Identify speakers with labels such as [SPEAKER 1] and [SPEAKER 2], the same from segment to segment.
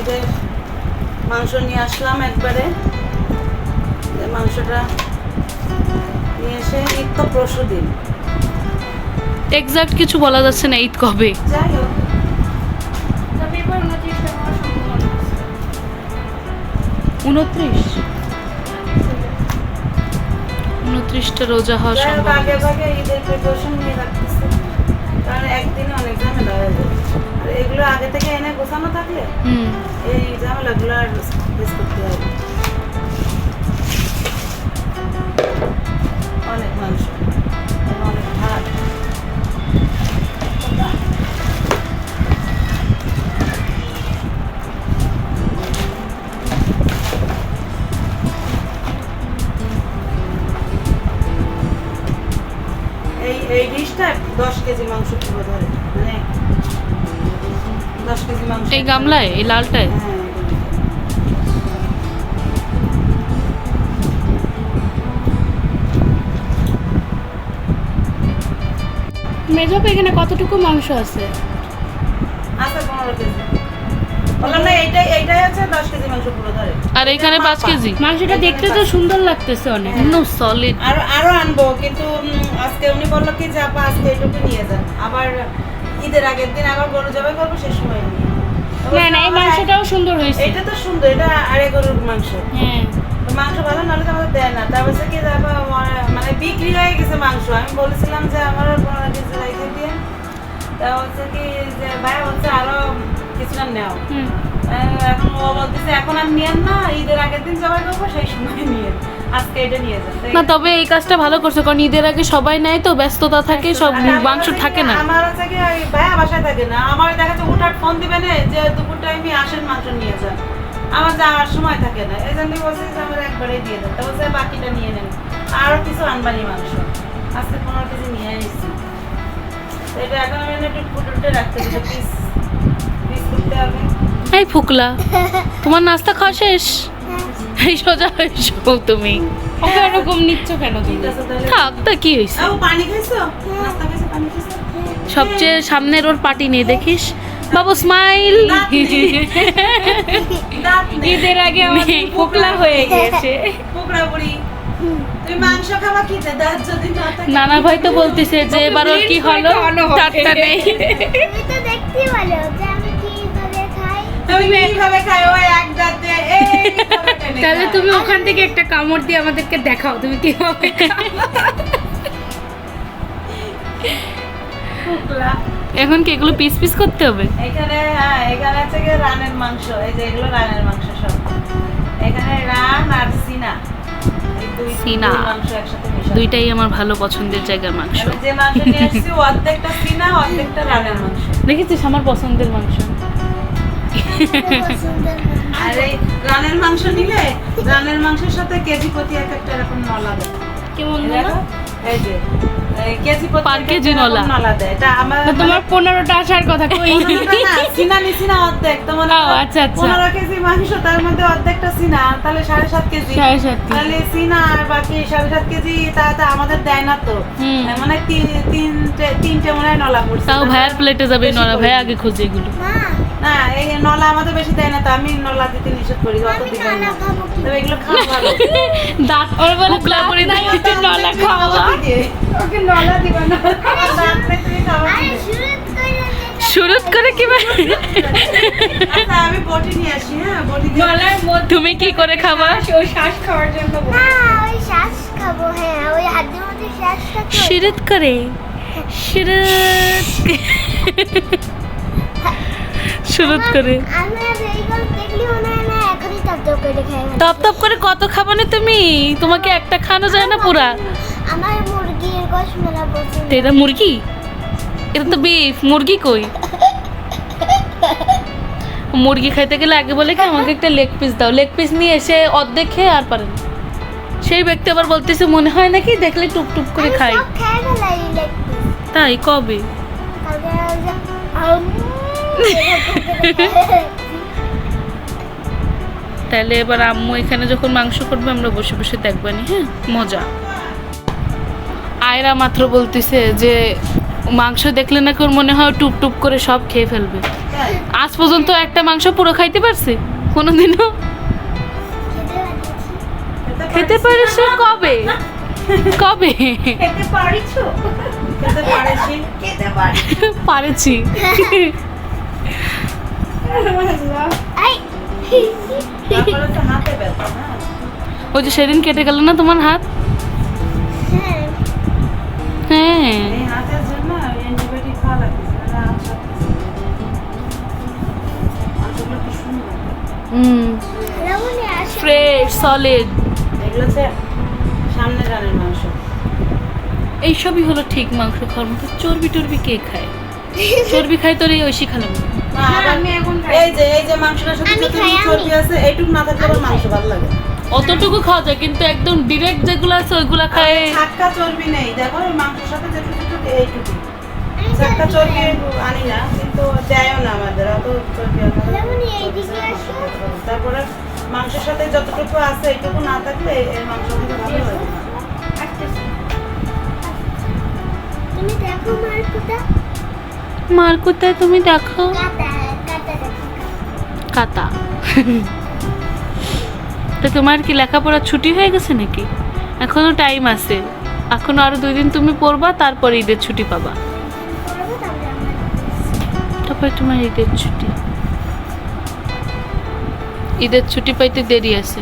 [SPEAKER 1] ঈদের মাংস নিয়ে আসলাম একবারে। মাংসটা নিয়ে এসে ঈদ তো পরশু দিন।
[SPEAKER 2] এক্সাক্ট কিছু বলা যাচ্ছে না ঈদ কবে।
[SPEAKER 1] যাই হোক।
[SPEAKER 2] উনত্রিশ। উনত্রিশটা রোজা
[SPEAKER 1] হোক,
[SPEAKER 2] সম্ভব।
[SPEAKER 1] আগে ভাগে ঈদের প্রিপারেশন নিয়ে রাখতেছি। কারণ একদিনে অনেক ঝামেলা হয়ে যায়। এগুলো আগে থেকে এনে গোছানো থাকলে এই ঝামেলাগুলো আর ফেস করতে হবে অনেক ভাত এই এই ডিশটা দশ কেজি মাংস পুরো ধরে।
[SPEAKER 2] এই গামলায়? এই লালটায়?
[SPEAKER 1] হ্যাঁ
[SPEAKER 3] এখানে কতটুকু মাংস আছে?
[SPEAKER 1] আছে পনেরো কেজি। বললাম না এইটাই এইটাই আছে দশ কেজি মাংস পুরো ধরে।
[SPEAKER 2] আর এখানে পাঁচ কেজি?
[SPEAKER 3] মাংসটা দেখতে তো সুন্দর লাগতেছে অনেক।
[SPEAKER 2] নো সলিড
[SPEAKER 1] আরও আরও আনব কিন্তু আজকে উনি বলল কি যে আপা আজকে এইটুকু নিয়ে যান। আবার ঈদের আগের দিন আবার গরু জবাই করব সে সময়
[SPEAKER 3] না না এই মাংসটাও সুন্দর হয়েছে।
[SPEAKER 1] এটা তো সুন্দর এটা গরুর মাংস।
[SPEAKER 3] হ্যাঁ।
[SPEAKER 1] মাংস ভালো নাহলে তো আমাদের দেয় না। তারপর কি মানে বিক্রি হয়ে গেছে মাংস। আমি বলেছিলাম যে আমার পনেরো কেজি রেখে দিয়ে তা হচ্ছে কি যে ভাই হচ্ছে আরও কিছুটা নেও। এখন ও বলতেছে এখন আর নিয়েন না ঈদের আগের দিন জবাই করব সেই সময় নিয়ে। আজকে এটা নিয়ে যান
[SPEAKER 2] না তবে এই কাজটা ভালো করছে কারণ ঈদের আগে সবাই নেয় তো ব্যস্ততা থাকে সব মাংস থাকে না।
[SPEAKER 1] আমার হচ্ছে কি ভাইয়া বাসায় থাকে না। আমার দেখা যাচ্ছে উঠার ফোন দিবে না যে দুপুর টাইমে আসেন মাংস নিয়ে যান। আমার যাওয়ার সময় থাকে না। এই জন্যই বলছি যে আমার একবারেই দিয়ে দেন। তা বলছে বাকিটা নিয়ে নেন। আরও কিছু আনবানি মাংস। আজকে পনেরো কেজি নিয়ে এসেছি তো এটা এখন আমি একটু ফুটুটে রাখতে দিতে পিস পিস করতে হবে।
[SPEAKER 2] এই ফুকলা তোমার নাস্তা খাওয়া শেষ? এই সোজা হয়েছো তুমি।
[SPEAKER 3] ওকে এরকম নিচ্ছ কেন তুমি?
[SPEAKER 2] থাক তা কি হয়েছে? সবচেয়ে সামনের ওর পার্টি নেই দেখিস। বাবু স্মাইল।
[SPEAKER 3] ঈদের আগে। ফোকলা হয়ে গিয়েছে।
[SPEAKER 1] পোকড়া বুড়ি। তুমি মাংস খাবা কি দাঁত যদি না
[SPEAKER 2] নানা ভাই তো বলতেছে যে এবার ওর কি হলো? টাটকা নেই।
[SPEAKER 3] তাহলে তুমি ওখান থেকে একটা কামড় দিয়ে আমাদেরকে দেখাও তুমি কীভাবে
[SPEAKER 2] এখন কি এগুলো পিস পিস করতে হবে?
[SPEAKER 1] এখানে হ্যাঁ এখানে আছে গিয়ে রানের মাংস? এই যে এগুলো রানের মাংস সব। এখানে রান আর সিনা।
[SPEAKER 2] সিনা। দুইটাই আমার ভালো পছন্দের জায়গার মাংস।
[SPEAKER 1] যে মাংস নিয়ে এসেছি অর্ধেকটা সিনা অর্ধেকটা রানের মাংস।
[SPEAKER 2] দেখেছিস আমার পছন্দের মাংস?
[SPEAKER 1] আর এই রানের মাংস নিলে রানের মাংসের সাথে কেজি প্রতি এক একটা এরকম নলা দেয়
[SPEAKER 3] কেমন
[SPEAKER 1] এই
[SPEAKER 3] বলো?
[SPEAKER 1] দেখো, এই যে কেজি
[SPEAKER 2] পার কেজি নলা।
[SPEAKER 1] নলা দেয় এটা আমার
[SPEAKER 3] তোমার পনেরোটা আসার কথা কই
[SPEAKER 1] পনেরোটা না, সিনা অর্ধেক তো মনে
[SPEAKER 3] ও,
[SPEAKER 1] করো
[SPEAKER 3] আচ্ছা, আচ্ছা।
[SPEAKER 1] পনেরো কেজি মাংস তার মধ্যে অর্ধেকটা সিনা তাহলে সাড়ে সাত কেজি
[SPEAKER 3] সাড়ে সাত কেজি।
[SPEAKER 1] তাহলে সিনা আর বাকি সাড়ে সাত কেজি তা তা আমাদের দেয় না তো। মানে তিন- তিনটে তিনটে মনে হয় নলা পড়ছে
[SPEAKER 2] তাও ভাইয়ার প্লেটে যাবে
[SPEAKER 1] নলা
[SPEAKER 2] ভাই আগে খুঁজে এগুলো
[SPEAKER 4] মা
[SPEAKER 1] না এই নলা আমাদের বেশি দেয় না তো আমি নলা দিতে নিষেধ করি অত
[SPEAKER 4] আমি
[SPEAKER 1] না। তবে এগুলো খাওয়া ভালো।
[SPEAKER 2] দাঁত
[SPEAKER 3] ওর বলে
[SPEAKER 2] ফুকলা
[SPEAKER 3] দাঁত
[SPEAKER 2] করে
[SPEAKER 3] নাই,
[SPEAKER 2] দিই।
[SPEAKER 3] ওকে নলা খাওয়া।
[SPEAKER 1] ওকে নলা দিবা না দাঁত নেই, তুমি খাওয়া
[SPEAKER 4] শুরু করে দিতে
[SPEAKER 2] শুরুত করে কীভাবে
[SPEAKER 1] আচ্ছা, আমি বটি নিয়ে আসি হ্যাঁ বটি
[SPEAKER 2] তুমি কি করে খাবা?
[SPEAKER 3] ওই শ্বাস খাওয়ার জন্য বলে।
[SPEAKER 4] না ওই শ্বাস খাব হ্যাঁ ওই হাতের মধ্যে শ্বাস খাব।
[SPEAKER 2] শুরুত করে শুরুত শুরুত করে। টপ টপ করে কত খাবা না তুমি? তোমাকে একটা খানো যায় না পুরা?
[SPEAKER 4] আমার মুরগির গোশ মেলা পছন্দ
[SPEAKER 2] এটা মুরগি? এটা তো বিফ মুরগি কই? মুরগি খাইতে গেলে আগে বলে কি আমাকে একটা লেগ পিস দাও। লেগ পিস নিয়ে এসে অর্ধেক খেয়ে আর পারে সেই ব্যক্তি আবার বলতেছে মনে হয় নাকি দেখলে টুক করে খাই তাই কবে? তাহলে এবার আম্মু এখানে যখন মাংস করবে আমরা বসে বসে দেখবানি হ্যাঁ? মজা। আয়রা মাত্র বলতেছে যে মাংস দেখলে নাকি ওর মনে হয় টুপ টুপ করে সব খেয়ে ফেলবে। আজ পর্যন্ত একটা মাংস পুরো খাইতে পারছে? কোনোদিনও?
[SPEAKER 4] খেতে
[SPEAKER 2] পারিস কবে? কবে?
[SPEAKER 1] খেতে পারিছো? খেতে পারিছি। খেতে পারি
[SPEAKER 2] পারেছি। ওই যে সেদিন কেটে গেল না তোমার হাত?
[SPEAKER 4] হ্যাঁ।
[SPEAKER 2] হ্যাঁ ফ্রেশ সলিড
[SPEAKER 1] সামনে মাংস
[SPEAKER 2] এইসবই হলো ঠিক মাংস খাওয়ার মতো। চর্বি টর্বি কে খায়? চর্বি খায় তোর এই ঐশী খালাম
[SPEAKER 3] আমি।
[SPEAKER 1] এই যে এই যে মাংসটা শুধু চর্বি আছে এইটুকু না থাকলে আবার মাংস ভালো লাগে।
[SPEAKER 2] অতটুকু খাওয়া যায় কিন্তু একদম ডিরেক্ট যেগুলো আছে ওইগুলো খায়
[SPEAKER 1] ছাক্কা চর্বি নেই দেখো ওই মাংসের সাথে যেটুকু এইটুকু ছাক্কা চর্বি আনি না কিন্তু দেয়ও না আমাদের অত চর্বি তারপরে মাংসের সাথে যতটুকু আছে এইটুকু না থাকলে এই মাংস কিন্তু ভালো লাগে না।
[SPEAKER 4] তুমি দেখো মার্কুটা।
[SPEAKER 2] মার কোথায় তুমি দেখো। কাতা তো তোমার কি লেখাপড়া ছুটি হয়ে গেছে নাকি? এখনও টাইম আছে। এখনও আরও দুই দিন তুমি পড়বা তারপরে ঈদের ছুটি পাবা।
[SPEAKER 4] তারপরে
[SPEAKER 2] তোমার ঈদের ছুটি। ঈদের ছুটি পাইতে দেরি আছে।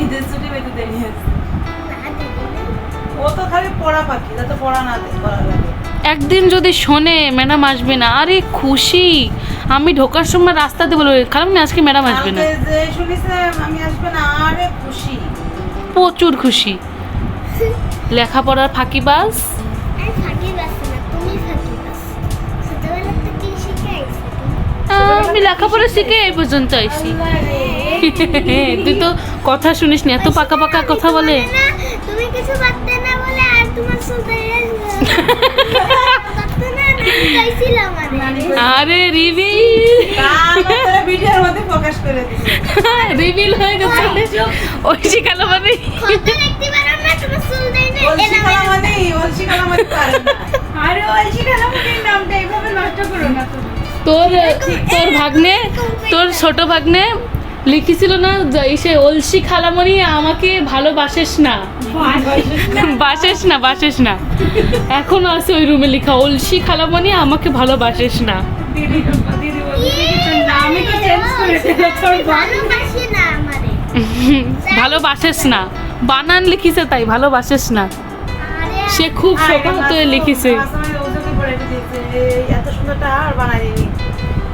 [SPEAKER 1] ঈদের ছুটি পেতে দেরি আছে।
[SPEAKER 4] না দেবো না
[SPEAKER 1] ও তো খালি পড়া পাখি যাতে পড়া না দে- লাগে।
[SPEAKER 2] একদিন যদি শোনে ম্যাডাম আসবে না। আরে খুশি! আমি ঢোকার সময় রাস্তাতে বলব খারাপ না আজকে ম্যাডাম আসবে না।
[SPEAKER 1] কালকে যে শুনিছে আমি আসবে না। আরে খুশি।
[SPEAKER 2] প্রচুর খুশি। লেখাপড়ার ফাঁকিবাজ
[SPEAKER 4] আমি
[SPEAKER 2] লেখাপড়া শিখে এই পর্যন্ত আইসি তুই তো কথা শুনিস না এত পাকা পাকা কথা বলে।
[SPEAKER 4] তুমি কিছু না বলে আর তোমার
[SPEAKER 2] আরে। রিভিল
[SPEAKER 1] ভিডিওর মধ্যে প্রকাশ করে দিছে
[SPEAKER 2] রিভিল হয়ে গেছে ওই শিখালো মানে
[SPEAKER 1] মানে মানে
[SPEAKER 2] তোর তোর ভাগ্নে তোর ছোট ভাগ্নে লিখেছিল না সে অলসি খালামণি আমাকে ভালোবাসেস না। বাসেস না বাসেস না। এখনও আছে ওই রুমে লেখা অলসি খালামণি আমাকে ভালোবাসিস না। ভালোবাসিস না। বানান লিখিছে তাই, ভালোবাসিস না। সে খুব শোকাহত লিখিছে।
[SPEAKER 1] এত সুন্দরটা আর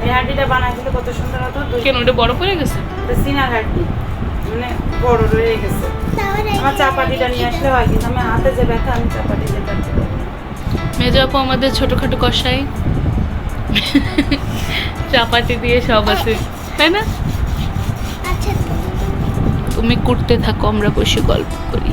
[SPEAKER 1] এই হাড্ডিটা বানাই দিলে কত সুন্দর হতো
[SPEAKER 2] কেন ওটা বড় পড়ে গেছে?
[SPEAKER 1] সিনার হাড্ডি মানে বড় রয়ে গেছে।
[SPEAKER 4] তাহলে
[SPEAKER 1] আমার চাপাটিটা নিয়ে আসলে হয় কিন্তু আমার হাতে যে ব্যথা আমি চাপাটি।
[SPEAKER 2] মেজো আপু আমাদের ছোটখাটো কষাই চাপাতি দিয়ে সব আছে তাই না?
[SPEAKER 4] আচ্ছা।
[SPEAKER 2] তুমি করতে থাকো আমরা বসে গল্প করি।